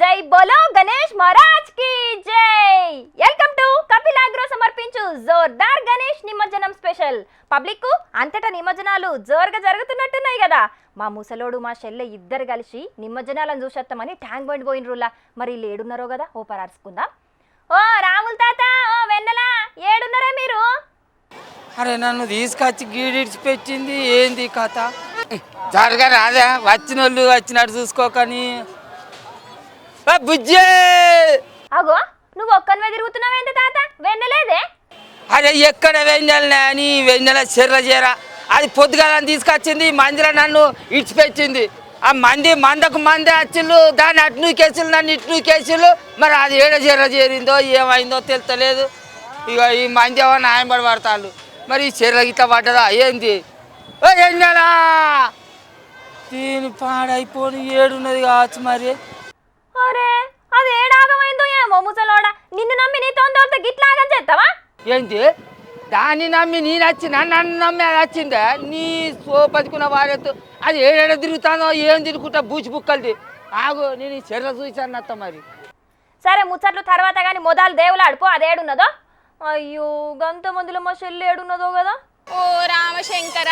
జై బోలో గణేష్ మహారాజ్కి జై. వెల్కమ్ టు కపిల్ అగ్రో సమర్పించు జోర్దార్ గణేష్ నిమజ్జనం స్పెషల్. పబ్లిక్కు అంతటా నిమజ్జనాలు జోరుగా జరుగుతున్నట్టున్నాయి కదా. మా ముసలోడు మా చెల్లె ఇద్దరు కలిసి నిమజ్జనాలను చూసేస్తామని ట్యాంక్ బండ్ పోయినరులా. మరి వీళ్ళు ఏడున్నారో కదా? ఓ పరార్చుకుందాం. ఓ రాముల తాత ఓ వెన్నెలా ఏడున్నారా మీరు? అరే నన్ను తీసుకొచ్చి గీడిడిచి పెట్టింది ఏంది కథ? జరగా రాదా? వచ్చిన వాళ్ళు వచ్చినట్టు చూసుకోకని. బుజ్జే! అగో నువ్వు ఒక్కనివే తిరుగుతున్నావేంటి తాత? వెన్నెలేదే? అరే ఎక్కడ వెన్నెలనే అని వెన్నెల చెర్ర చేర. అది పొద్దుగాలని తీసుకొచ్చింది మందిలో నన్ను ఇడిచిపెట్టింది. ఆ మంది మందకు మంది వచ్చిళ్ళు దాన్ని అటు నూకేసిళ్ళు నన్ను ఇటు నూకేసిళ్ళు. మరి అది ఏడ చెర్ర చేరిందో ఏమైందో తెలుస్తలేదు ఇక ఈ మంది ఏమో న్యాయంపడి పడతాళ్ళు. మరి ఈ చెర్ర గిట్ల పడ్డదా? ఏంది? ఓ వెన్నెలా! దీని పాడైపోని ఏడున్నది కావచ్చు మరి. అరే అది ఏడాగమైందో ఏమో ముసలోడా? నిన్ను నమ్మి నీతో తోలితే గిట్లాగని చేస్తావా? ఏంటి? దాన్ని నమ్మి నేను వచ్చిన నన్ను నమ్మి అది వచ్చిందా నీ సో బతుకున్న వారెత్తు. అది ఏడేడ తిరుగుతానో ఏం తిరుగుతా బూచి బుక్కలది? ఆగు నేను చెర్ర చూసాను అత్త మరి. సరే ముచ్చట్లు తర్వాత కానీ మొదలు దేవులు ఆడుపో అది ఏడున్నదో? అయ్యో గంత మందిలో మా చెల్లి ఏడున్నదో కదా? ఓ రామశంకర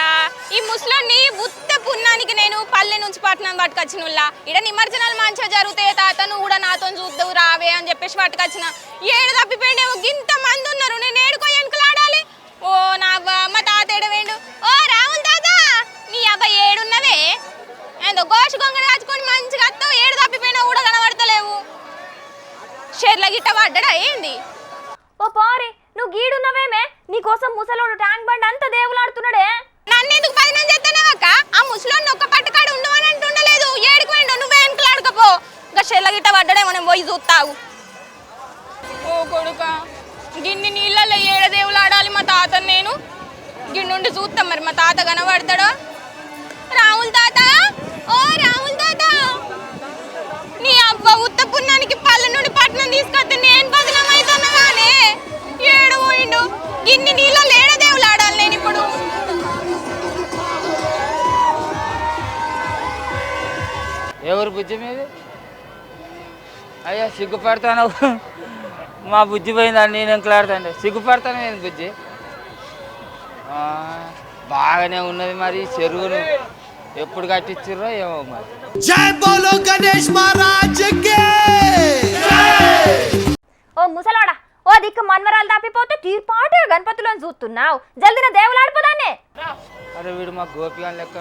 ఈ ముసలోని ఉత్త పున్నానికి నేను పల్లె నుంచి పట్టణం పట్టుకొచ్చినుల్లా ఇడ నిమజ్జనాలు మంచిగా జరుగుతాయి తాత నువ్వు కూడా నాతో చూద్దావు రావే అని చెప్పేసి పట్టుకొచ్చిన. ఏడు తప్పిపోయినావు గింత మంది ఉన్నారు నేను ఏడుకో ఎనుకలాడాలి ఓ నా మా తాత ఏడవేండు? ఓ రాముల్ తాత నీ అబ్బాయి ఏడున్నవే? ఏందో గోష గొంగడి రాచుకొని మంచిగా అత్తావు ఏడు తప్పిపోయినా కూడా కనబడతలేవు. షేర్ల గిట్ట పడ్డడా ఏంది? ఓ పారి నువ్వు గీడున్నవేమే? నీకోసం ముసలోడు ట్యాంక్ బండ్ అంతా దేవులు ఆడుతున్నాడే నన్ను ఎందుకు పదినం చేస్తానవక్క ఆ ముసలోని ఒక్క పట్టుకాడు ఉండవని అంటుండలేదు ఏడుకు వెండు నువ్వే వెనుకలాడకపో ఇంకా చెల్లగిట్ట పడ్డడే మనం పోయి చూస్తావు. ఓ కొడుక గిన్ని నీళ్ళల్లో ఏడదేవులు ఆడాలి మా తాత నేను? గిన్నుండి చూస్తాం మరి మా తాత కనబడతాడో? రాముల్ తాత? ఓ రాముల్ తాత! నీ అబ్బ ఉత్త పుణ్యానికి పల్లె నుండి పట్నం తీసుకొస్తే నేను బదనం అవుతున్నా కానీ ఏడు పోయిండు. గిన్ని నీళ్ళల్లో ఏడదేవులు ఆడాలి నేను ఇప్పుడు. ఎవరు బుజ్జి మీది? అయ్యా సిగ్గుపడతాను మా బుజ్జి పోయిందండి నేను ఎంకలాడతాండి సిగ్గుపడతాను నేను బుజ్జి. బాగానే ఉన్నది మరి చెరువును. ఎప్పుడు కట్టించుర్రో ఏమో మరి. జై బోలో గణేష్ మహారాజ్ ఓ ముసలాడా ఓ దిక్కు మన్మరాలు తప్పిపోతే తీర్పాటు గణపతులను చూస్తున్నావు. జల్దిన దేవులాడిపోదానే అరే వీడు మా గోపి అని లెక్క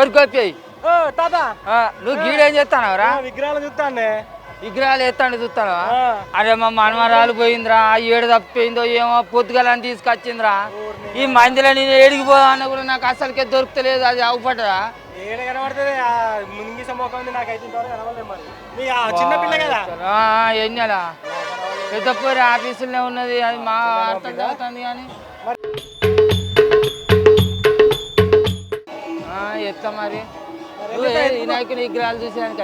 ఓరి గోపి నువ్వు గీడేం చేస్తానవరా? విగ్రహాలు చూస్తానే విగ్రహాలు ఎత్తాండి చూస్తావా? ఆ. అరే మా మనమరాలు పోయిందిరా ఏడు తప్పిపోయిందో ఏమో పొద్దుగలని తీసుకొచ్చిందిరా. ఈ మందిలో నేను ఏడికి పోదామన్నా కూడా నాకు అసలుకే దొరుకుతలేదు అది కదా? ఎన్నెలా పెద్దపూరి ఆఫీసులోనే ఉన్నది అది మా అర్థం చదువుతుంది కానీ. ఆ, ఎత్తా మరి? వినాయకుని విగ్రహాలు చూసేదానికి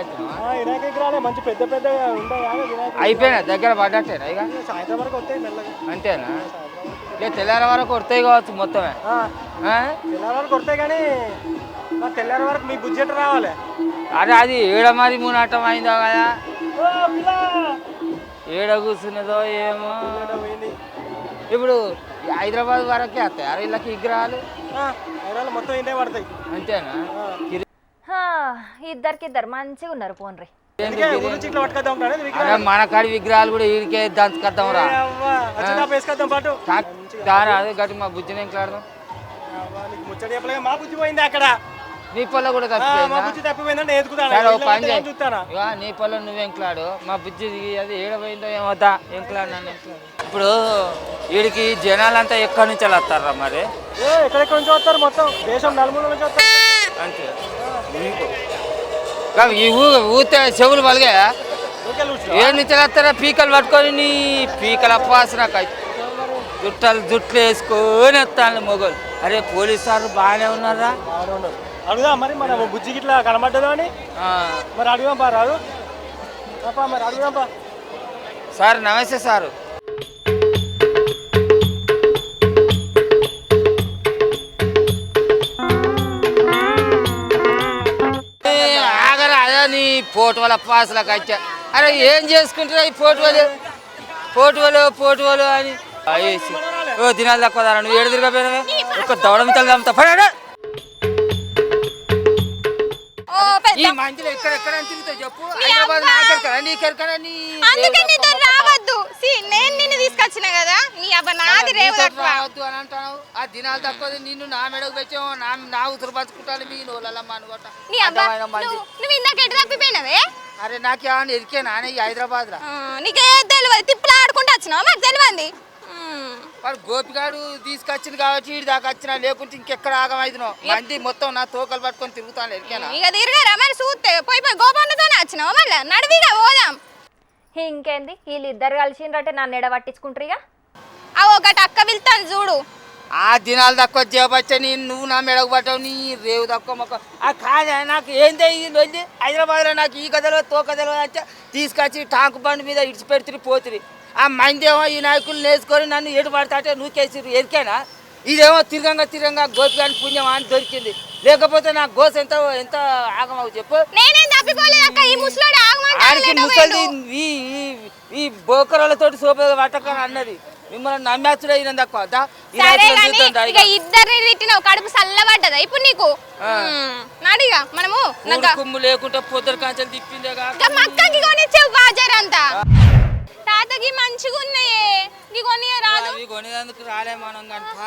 వినాయక విగ్రహాలే మంచి పెద్ద పెద్ద వినాయక అయిపోయినా? దగ్గర పడ్డట్టేనా ఇక? సాయంత్రం వరకు వస్తాయి మెల్లగా. అంతేనా? ఇక తెల్లారి వరకు కొడతాయి కావచ్చు మొత్తమే? తెల్లారి వరకు వస్తాయి కానీ తెల్లారి వరకు మీ బుజ్జెట్ రావాలి? అరే అది ఏడ మరి మునాటం అయిందో కదా? ఏడ కూర్చున్నదో ఏమో? ఇప్పుడు హైదరాబాద్ వరకే వస్తాయి అరే వీళ్ళకి విగ్రహాలు? మొత్తం ఇంటే పడతాయి. అంతేనా? ఇద్దరికిద్దరు మంచిగా ఉన్నారు పోన్రి. మన కాడి విగ్రహాలు కూడా ఈడికే దంచుకొద్దాం రా. అదే గట్టి మా బుజ్జిని మా బుజ్జి పోయింది అక్కడ? నీ పొల్ల కూడా తప్పిపోయిందా? నీ పొలం నువ్వు ఎంకలాడు మా బుజ్జి అది ఏడపోయిందో ఏమవుతా ఎంకలాడు నన్ను ఇప్పుడు వీడికి జనాలంతా ఎక్కడి నుంచి వస్తారా మరి? ఏ ఎక్కడెక్కడ నుంచి వస్తారు మొత్తం? దేశం నలుమూల నుంచి వస్తారు. అంతే. ఈ ఊ ఊతే చెవులు పలిగా. ఏ నుంచి వస్తారా పీకలు పట్టుకొని నీ పీకల అప్పాసు నాకు అయితే. జుట్టాలు జుట్లు వేసుకొని వస్తాను మొగలు అరే పోలీసు సార్లు బాగానే ఉన్నారా. అడుగుదాం మరి మన బుజ్జికి ఇట్లా కనబడ్డదా అని మరి అడుగుదాం పా రాదు మరి అడుగుదాం పా సార్ నమస్తే సారు పోటు వల్ల పాసులకు వచ్చా. అరే ఏం చేసుకుంటారా? ఈ పోటువలు పోటువలు పోటువలు అని. ఓ దినాలు తక్కువ నువ్వు. ఏడు తిరగపోయినవే ఒక దౌడమితలు చంపుతా పడా ఓ పెద్ద. ఈ మందిలో ఎక్కడ ఎక్కడ అని తిరుగుతావు చెప్పు? హైదరాబాద్ నాకెరకరా నీకెరకరా నీ అందుకే నీతో రావద్దు సి నేను నిన్ను తీసుకొచ్చిన కదా. నీ అబ్బ నాది రేవు నీతో తక్కువ రావద్దు అని అంటావు ఆ దినాలు తక్కువ నిన్ను నా మెడకు పెట్టావు నా నా ఉతురు బతుకుంటాను మీ నోళ్ళమ్మ అనుకోట నీ అబ్బా నువ్వు ఇందాక ఎటు తప్పిపోయినవే? అరే నాకు ఏమన్నా ఎరికేనా ఈ హైదరాబాద్ రా. నీకే తెలియదు తిప్పులు ఆడుకుంటూ వచ్చినావు? మాకు తెలియంది వాడు గోపిగాడు తీసుకొచ్చింది కాబట్టి వీడి దాకా వచ్చినా లేకుంటే ఇంకెక్కడ ఆగమైతున్నావు మంది మొత్తం నా తోకలు పట్టుకొని తిరుగుతాను ఎరికేనా? ఇక తిరగారా మరి చూస్తే పోయి పోయి గోపన్నతోనే వచ్చినావు? మళ్ళీ నడివిగా పోదాం. ఇంకేంది? వీళ్ళిద్దరు కలిసిండ్రంటే నన్ను ఎడ పట్టించుకుంటారు ఇక ఆ ఒకటి అక్క వెళ్తాను చూడు. ఆ దినాలు తక్కువ చేపచ్చని నువ్వు నా మెడకు పట్టావు నీ రేవు తక్కువ మొక్క. ఆ కాదా నాకు ఏందే ఇది వెళ్ళి హైదరాబాద్లో నాకు ఈ కథలో తో కథలో అంటే తీసుకొచ్చి టాంకు బండి మీద ఇడిచి పెడుతురి పోతురి ఆ మందేమో ఈ నాయకులు నేర్చుకొని నన్ను ఎటు పడతాటే నువ్వు కేసిరు ఎరికేనా ఇదేమో తిరగంగా తిరగంగా గోపిగాని పుణ్యం అని దొరికింది. లేకపోతే నా గోస ఎంత ఎంత ఆగమవు చెప్పు. ఆడికి ముసలి ఈ ఈ- బోకరాలతో సోప పట్టకని అన్నది. మిమ్మల్ని నమ్మేస్తుడే అయిన తక్కువ దా, ఈ సరే నాయకులను కానీ చూస్తుందా ఇక ఇద్దరిని తిట్టినావు కడుపు చల్లబడ్డదా? ఇప్పుడు నీకు. నడిగా మనము కుమ్ము లేకుంటే పొద్దున కాంచెలు తిప్పిందే మక్కకి కొనిచ్చావు తాతకి మంచిగా ఉన్నాయే నీ కొనియ రాదు? అవి కొనేందుకు రాలే మనం కనుక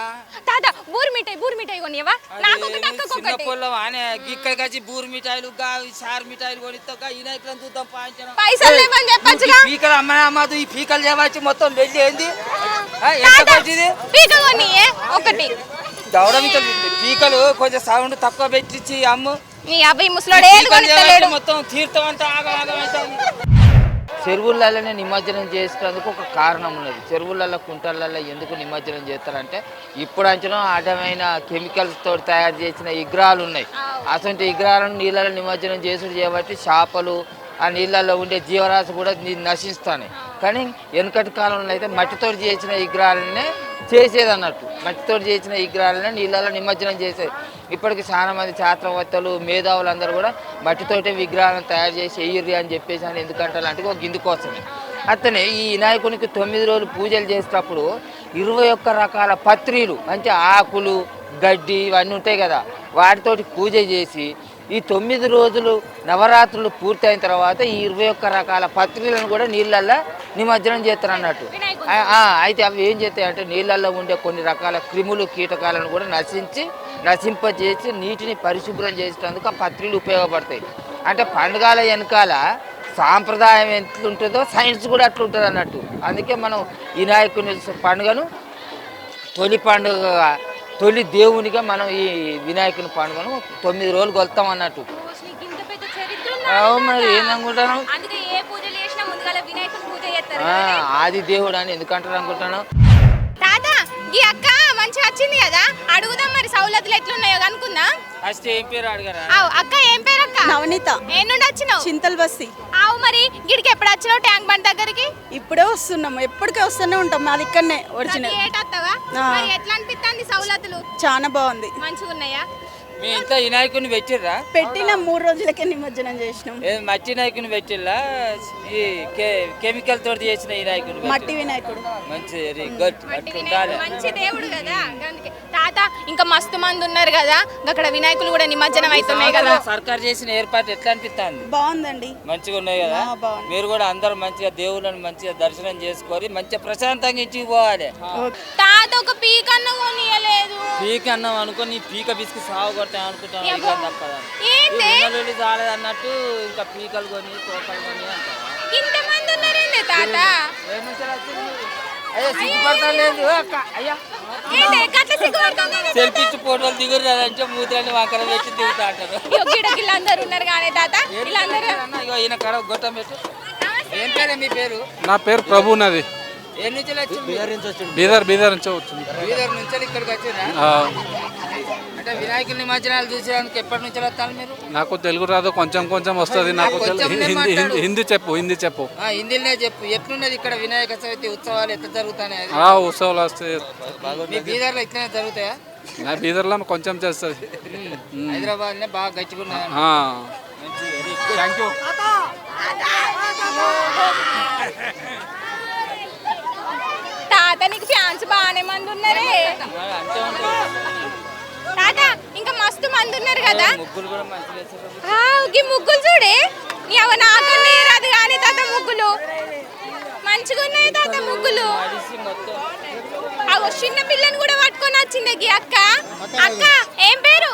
తాత బూరి మిఠాయి బూరి మిఠాయి కొనియవా? నాకు ఒకటి చిన్న అక్కకొకటి పొలం ఆనే ఇక్కడికి వచ్చి బూరు మిఠాయిలు గా సార్ మిఠాయిలు కొనిస్తావు ఈ నాయకులను చూద్దాం పాయించడం. పైసలు లేవని చెప్పొచ్చుగా. పీకలు అమ్మాయి అమ్మదు ఈ పీకలు చేయవచ్చు మొత్తం వెళ్ళి ఏంది? ఎంత పట్టింది పీక కొనియే. ఒకటి. దవడం ఇంత పీకలు కొంచెం సౌండ్ తక్కువ పెట్టించి అమ్ము. నీ అబ్బాయి ముసలోడు మొత్తం తీర్థం అంతా ఆగం ఆగం చెరువులలోనే నిమజ్జనం చేసేందుకు ఒక కారణం ఉన్నది. చెరువులలో కుంటలలో ఎందుకు నిమజ్జనం చేస్తారంటే ఇప్పుడు అంచనా అడ్డమైన కెమికల్స్ తోటి తయారు చేసిన విగ్రహాలు ఉన్నాయి. అటువంటి విగ్రహాలను నీళ్ళలో నిమజ్జనం చేసుడు చేయబట్టి చేపలు ఆ నీళ్ళల్లో ఉండే జీవరాశి కూడా నశిస్తాయి. కానీ వెనుకటి కాలంలో అయితే మట్టితో చేసిన విగ్రహాలనే చేసేది అన్నట్టు మట్టితో చేసిన విగ్రహాలనే నీళ్ళలో నిమజ్జనం చేసేది ఇప్పటికి చాలా మంది శాస్త్రవేత్తలు మేధావులు అందరూ కూడా మట్టితోటే విగ్రహాలను తయారు చేసి వెయ్యిర్రి అని చెప్పేసి అని ఎందుకంటే అలాంటివి ఒక గిందు కోసమే. అతనే ఈ వినాయకునికి తొమ్మిది రోజులు పూజలు చేసేటప్పుడు ఇరవై ఒక్క రకాల పత్రీలు అంటే ఆకులు గడ్డి ఇవన్నీ ఉంటాయి కదా వాటితోటి పూజ చేసి ఈ తొమ్మిది రోజులు నవరాత్రులు పూర్తయిన తర్వాత ఈ ఇరవై ఒక్క రకాల పత్రికలను కూడా నీళ్ళల్లో నిమజ్జనం చేస్తారు అన్నట్టు అయితే అవి ఏం చేస్తాయి అంటే నీళ్ళల్లో ఉండే కొన్ని రకాల క్రిములు కీటకాలను కూడా నశించి నశింపజేసి నీటిని పరిశుభ్రం చేసేటందుకు ఆ పత్రికలు ఉపయోగపడతాయి. అంటే పండుగల వెనకాల సాంప్రదాయం ఎట్లుంటుందో సైన్స్ కూడా అట్లుంటుంది అన్నట్టు అందుకే మనం వినాయకుని పండుగను తొలి పండుగ తొలి దేవునిగా మనం ఈ వినాయకుని పండుగను తొమ్మిది రోజులు కొలుస్తాం అన్నట్టు. మరి ఏందనుకుంటాను అందుకే ఏ పూజలు చేసినా ముందుగా వినాయకుని పూజ చేస్తారు ఆ, ఆది దేవుడు అని ఎందుకంటారు అనుకుంటాను? తాత ఈ అక్క మంచిగా వచ్చింది కదా? అడుగుదాం మరి సౌలతులు ఎట్లున్నాయో కనుక్కుందా. ఫస్ట్ ఏం పేరు అడగరా? అక్క ఏం పేరు అక్క? నవనీత. ఏ నుండి వచ్చినావు? చింతల్ ఆవు మరి గిడికి ఎప్పుడు వచ్చినావు ట్యాంక్ బండ్ దగ్గరికి? ఇప్పుడే వస్తున్నాము. ఎప్పటికే వస్తూనే ఉంటాం. మాది ఇక్కడనే ఒరిజినల్. మరి ఎట్లా అనిపిస్తుంది సౌలతులు? చాలా బాగుంది. మంచిగా ఉన్నాయా? మీ ఇంత వినాయకుని పెట్టిర్రా? పెట్టిన మూడు రోజులకే నిమజ్జనం చేసినాం. మట్టి వినాయకుని పెట్టిల్లా? ఈ కె- కెమికల్ తోటి చేసిన వినాయకుని పెట్టిర్రా? మట్టి వినాయకుడు. మంచి వెరీ గుడ్. వినాయకుడు మంచి దేవుడు కదా. అందుకే తాత ఇంకా మస్తు మంది ఉన్నారు కదా అక్కడ వినాయకులు కూడా నిమజ్జనం అవుతున్నాయి కదా సర్కార్ చేసిన ఏర్పాటు ఎట్లా అనిపిస్తుంది బాగుందండి మంచిగా ఉన్నాయి కదా ఆ, బాగుంది. మీరు కూడా అందరూ మంచిగా దేవుళ్ళని మంచిగా దర్శనం చేసుకొని మంచిగా ప్రశాంతంగా ఇంటికి పోవాలి తాత ఒక పీకన్న కొనియలేదు పీక అన్నాం అనుకో నీ పీక బిస్కి సాగు కొడతాం అనుకుంటాం తప్పదా చాలేదు అన్నట్టు ఇంకా పీకలు కొని తోకలు కొని అంటావా ఇంతమంది ఉన్నారేంది తాత? అయ్యా సిగ్గుపడతా లేదు అక్క అయ్యా ఫోటోలు దిగురు అంటే మూతులని వంకర పెట్టి దిగుతా అంటారు. వీళ్ళందరూ ఉన్నారు కానీ తాత వీళ్ళందరూ అన్న, ఇగో ఈయన కడ గొట్టం పెట్టు. ఏం పేరే మీ పేరు? నా పేరు ప్రభు నది ఏ నుంచి వచ్చింది బీదర్ బీదర్ నుంచి వచ్చింది. బీదర్ నుంచి ఇక్కడికి వచ్చిరా ఆ, అంటే వినాయకుల నిమజ్జనాలు చూసేదానికి ఎప్పటి నుంచి వస్తాను మీరు? నాకు తెలుగు రాదు కొంచెం కొంచెం వస్తుంది నాకు హిందీ. హిందీ- హిందీ చెప్పు హిందీ చెప్పు. ఆ, హిందీలోనే చెప్పు. ఎట్లున్నది ఇక్కడ వినాయక చవితి ఉత్సవాలు ఎట్లా జరుగుతాయి ఉత్సవాలు వస్తాయి మీ బీదర్లో ఇట్లనే జరుగుతాయా? నా బీదర్లో కొంచెం చేస్తుంది. హైదరాబాద్ బాగా. మంచి థ్యాంక్ యూ తాత నీకు ఫ్యాన్స్ బాగానే మంది ఉన్నారే. తాత ఇంకా మస్తు మంది ఉన్నారు కదా? ముగ్గులు చూడే? నీ అవ రాదు కానీ తాత ముగ్గులు. మంచిగా ఉన్నాయి తాత ముగ్గులు. చిన్న పిల్లని కూడా పట్టుకొని వచ్చింది గీ అక్క. అక్క ఏం పేరు?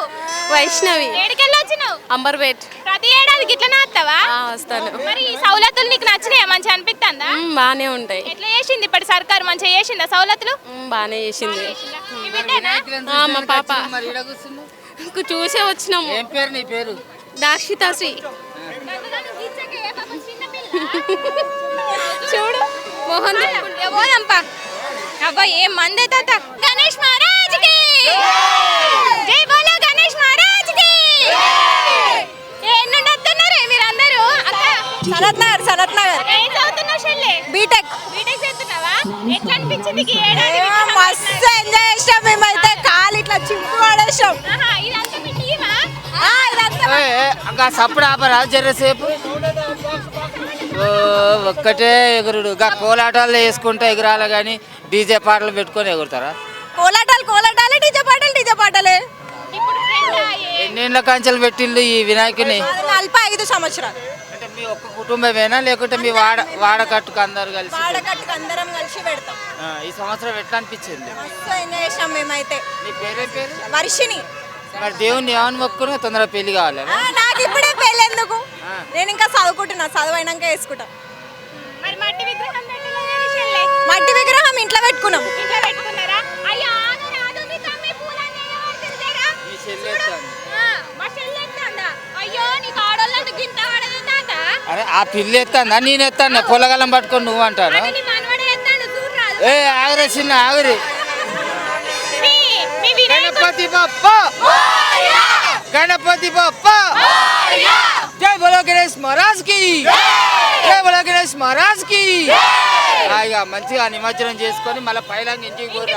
వైష్ణవి. ఏడికెళ్ళి వచ్చినావు? అంబర్పేట్. ప్రతి ఏడాది గిట్లనే వస్తావా? వస్తాను. మరి ఈ సౌలతులు నీకు నచ్చినాయా? మంచిగా అనిపిస్తుందా బాగానే ఉంటాయి. ఎట్లా చేసింది ఇప్పటి సర్కారు? మంచిగా చేసిందా సౌలతులు బాగానే చేసింది. మీ బిడ్డేనా? ఆ, మా పాప. చూసే వచ్చినాము. ఏం పేరు నీ పేరు? దాక్షితాశ్రీ. చూడు మోహన్ అబ్బా ఏం మందే తాత? గణేష్ మహారాజ్కి జై బోలో గణేష్ మహారాజ్కి ఏం నుండి వస్తున్నారే మీరందరూ? అక్క సనత్ నగర్ సనత్ నగర్. ఏం చదువుతున్నావు చెల్లె బీటెక్ బీటెక్ చేస్తున్నావా? ఎట్లా అనిపించింది ఈ ఏడాది మస్తు ఎంజాయ్ చేసాం మేమైతే. కాలు ఇట్లా చింపు పడేసాం ఆహా, ఇదంతా మీ టీమా ఇదంతా ఇంకా సప్పుడు ఆపరా జరసేపు ఒక్కటే ఎగురుడు. గా కోలాటాలు వేసుకుంటే ఎగురాలి కానీ డీజే పాటలు పెట్టుకొని ఎగురుతారా? కోలాటాలు కోలాటాలే డీజే పాటలు డీజే పాటలే. ఎన్నేళ్ళ కంచెలు పెట్టిల్లు ఈ వినాయకుని? నలభై ఐదు సంవత్సరాలు. అంటే మీ ఒక్క కుటుంబమేనా? లేకుంటే మీ వాడ వాడకట్టుకు అందరు కలిసి వాడకట్టుకు అందరం కలిసి పెడతాం. ఆ, ఈ సంవత్సరం ఎట్లా అనిపించింది? మస్తు ఎంజాయ్ చేసాం మేమైతే. నీ పేరే పేరు? వర్షిని మరి దేవుణ్ణి ఏమని మొక్కును తొందరగా పెళ్ళి కావాలి ఆ, నాకు ఇప్పుడే పెళ్ళెందుకు? నేను ఇంకా చదువుకుంటున్నా చదువైనాక వేసుకుంటా. మరి మట్టి విగ్రహం మట్టి ఇంట్లో పెట్టుకున్నాం. ఇంట్లో పెట్టుకున్నారా? అయ్యో. ఆ, అరే పిల్లి ఎత్తాందా? నేను ఎత్తాను? పొలగలం పట్టుకొని నువ్వు అంటాను? ఏ ఆగురే చిన్న ఆగురి. గణపతి బప్ప! గణపతి బప్ప! జై బోలో గణేష్ మహారాజ్కి జై బోలో గణేష్ మహారాజ్కి మంచిగా నిమజ్జనం చేసుకొని మళ్ళీ పైలాంగి ఇంటికి పోరు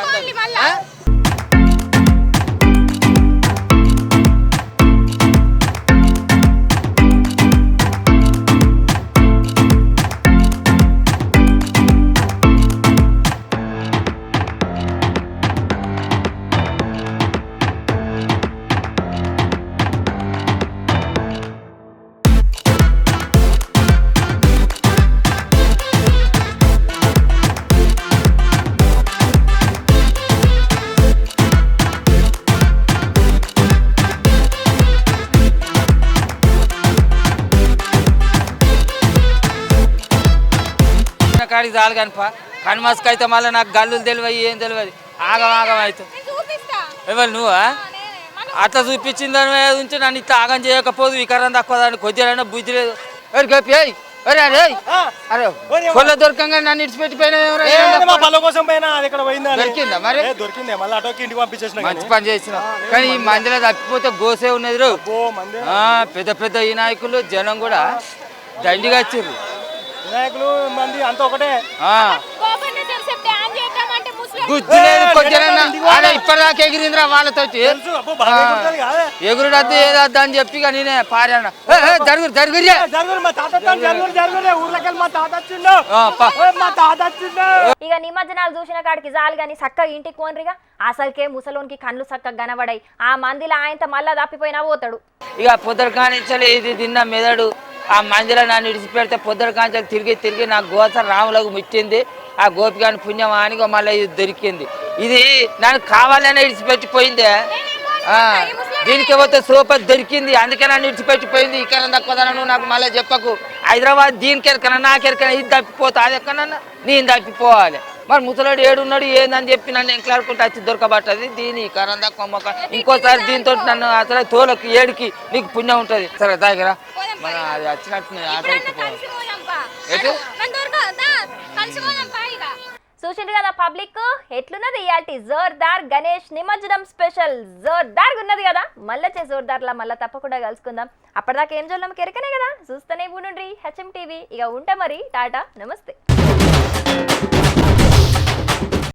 కాడికి చాలు కనుప కనుమస్కి అయితే మళ్ళీ నాకు గల్లులు తెలియదు ఏం తెలియదు ఆగం ఆగం అవుతుంది. ఎవరు నువ్వా? అట్లా చూపించిన దాని మీద ఉంచి నన్ను ఇట్లా ఆగం చేయకపోదు వికారం తక్కువ దాన్ని కొద్దిగా బుద్ధి లేదు. ఎవరు అరే అరే పొల్ల దొరకంగా నన్ను ఇడిచిపెట్టిపోయినా. దొరికిందా మరి? ఏ, దొరికిందే. మళ్ళీ ఆటోకి ఇంటికి పంపించేసిన మంచి పని చేసిన కానీ ఈ మందిలో తప్పిపోతే గోసే ఉన్నది పెద్ద పెద్ద ఈ నాయకులు జనం కూడా దండిగా వచ్చిర్రు వినాయకులు మంది అంతా ఒకటే. ఇప్పటిదాకా ఎగిరిందిరా వాళ్ళతోటి. తెలుసు అబ్బో బాగా ఎగురుతుంది కాదే. ఎగురుడు వద్దు ఏదద్దు అని చెప్పి ఇక నేనే పారాను జరుగురు జరుగురు ఇక నిమజ్జనాలు చూసిన కాడికి చాలు కానీ చక్కగా ఇంటికి పోన్రిగా. అసలుకే ముసలోనికి కళ్ళు చక్కగా కనబడాయి. ఆ మందిలో ఆయనతో మళ్ళా తప్పిపోయినా పోతాడు. ఇక పొద్దురు కానించాలి ఇది తిన్న మెదడు. ఆ మందిలో నన్ను ఇడిచిపెడితే పొద్దున కాంచాలి తిరిగి తిరిగి నా గోత రాములకు ముచ్చింది ఆ గోపికాని పుణ్యం ఆనిగో మళ్ళీ ఇది దొరికింది. ఇది నన్ను కావాలనే విడిచిపెట్టిపోయిందే. ఆ, దీనికి పోతే సూపర్ దొరికింది. అందుకే నన్ను ఇడిచిపెట్టిపోయింది ఇక్కడ తక్కువ నువ్వు నాకు మళ్ళీ చెప్పకు. హైదరాబాద్ దీనికి ఎరకనా నాకు ఎరకనా ఇది తప్పిపోతా. అది ఎక్కడన్నా నేను తప్పిపోవాలి. మరి ముసలాడు ఏడున్నాడు ఏందని చెప్పి నన్ను ఎంకలాడుకుంటే వచ్చి దొరకబట్టది. దీని కరందా కొమ్మక ఇంకోసారి దీంతో నన్ను అసలు తోలకు ఏడికి నీకు పుణ్యం ఉంటుంది. సరే దగ్గర మన అది వచ్చినట్టు ఆటో ఎక్కిపోవాలి కలిసి పోదాంపా ఎటు? నన్ను దొరకదా? కలిసి పోదాంపా ఇక. చూసిండ్రు కదా పబ్లిక్? ఎట్లున్నది ఇయాల్టి జోర్దార్ గణేష్ నిమజ్జనం స్పెషల్. జోర్దార్ ఉన్నది కదా? మళ్ళీ చే జోర్దార్లా మళ్ళీ తప్పకుండా కలుసుకుందాం. అప్పటిదాకా ఏం చూడడం కెరకనే కదా? చూస్తూనే ఉండుండ్రి. HM TV. ఇక ఉంటా మరి. టాటా. నమస్తే.